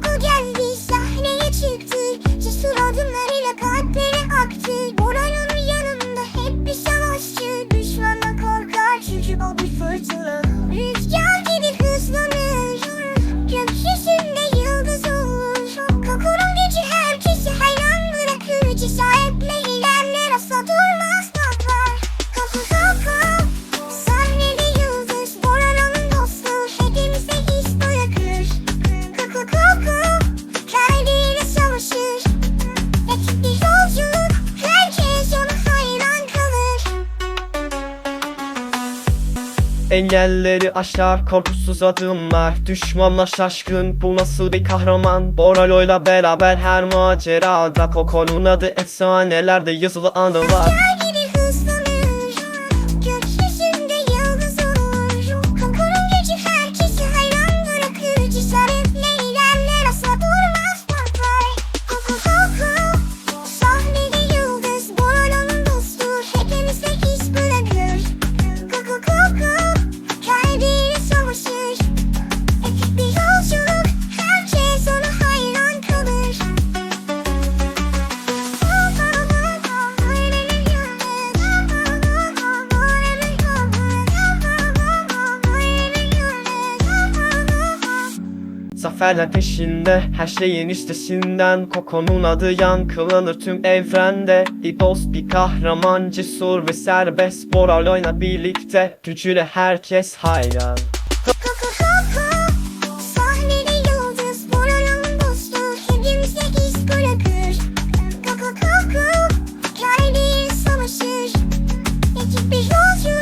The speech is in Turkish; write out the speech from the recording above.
Coco Engelleri aşar korkusuz adımlar. Düşmanla şaşkın bu nasıl bir kahraman? Boralo'yla beraber her macerada Koko'nun adı efsanelerde yazılı anılar. Zaferle ateşinde her şeyin üstesinden. Kokonun adı yankılanır tüm evrende. Hipos bir kahraman cesur ve serbest Boraloyla birlikte. Gücüyle herkes hayran. Kalkıp, bir yolcu